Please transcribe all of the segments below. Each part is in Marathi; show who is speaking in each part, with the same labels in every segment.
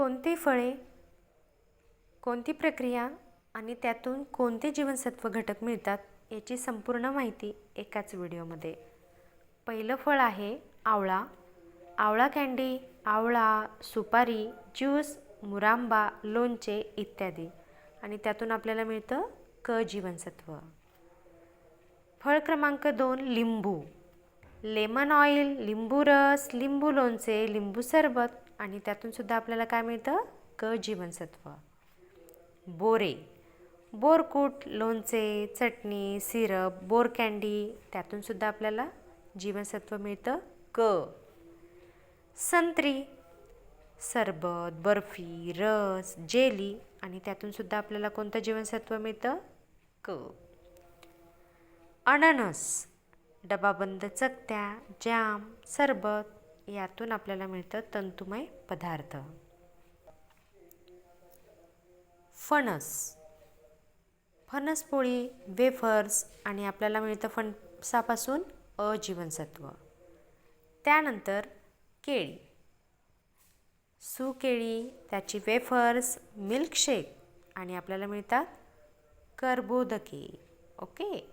Speaker 1: कोणती फळे कोणती प्रक्रिया आणि त्यातून कोणते जीवनसत्व घटक मिळतात याची संपूर्ण माहिती एकाच व्हिडिओमध्ये. पहिलं फळ आहे आवळा. आवळा कँडी आवळा सुपारी ज्यूस मुरांबा लोणचे इत्यादी. आणि त्यातून आपल्याला मिळतं क जीवनसत्व. फळ क्रमांक दोन लिंबू. लेमन ऑइल लिंबू रस लिंबू लोणचे लिंबू सरबत आणि त्यातूनसुद्धा आपल्याला काय मिळतं? क जीवनसत्व. बोरे. बोरकूट लोणचे चटणी सिरप बोर कँडी त्यातूनसुद्धा आपल्याला जीवनसत्व मिळतं क. संत्री. सरबत बर्फी रस जेली आणि त्यातूनसुद्धा आपल्याला कोणतं जीवनसत्व मिळतं? क. अननस. डबाबंद चकत्या जॅम सरबत यातून आपल्याला मिळतं तंतुमय पदार्थ. फणस. फणसपोळी वेफर्स आणि आपल्याला मिळतं फणसापासून अ जीवनसत्व त्यानंतर केळी. सुकेळी त्याची वेफर्स मिल्कशेक आणि आपल्याला मिळतात कर्बोदके. ओके?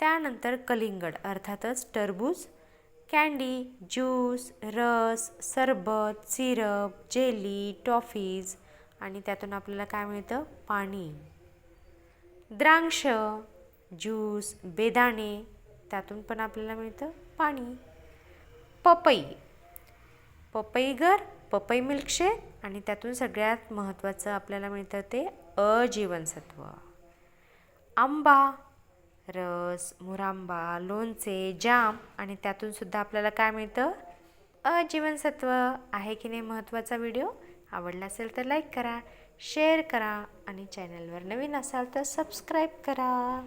Speaker 1: त्यानंतर कलिंगड अर्थातच टरबूज कँडी ज्यूस रस सरबत सिरप जेली टॉफीज आणि त्यातून आपल्याला काय मिळतं? पाणी. द्रांक्ष ज्यूस बेदाणे त्यातून पण आपल्याला मिळतं पाणी. पपई. पपई घर पपई मिल्कशेक आणि त्यातून सगळ्यात महत्त्वाचं आपल्याला मिळतं ते अजीवनसत्व. आंबा रस मुरांबा लोणचे जाम आणि त्यातून सुद्धा आपल्याला काय मिळतं? अजीवनसत्व. आहे की नाही महत्त्वाचा व्हिडिओ? आवडला असेल तर लाईक करा शेअर करा आणि चॅनलवर नवीन असाल तर सबस्क्राईब करा.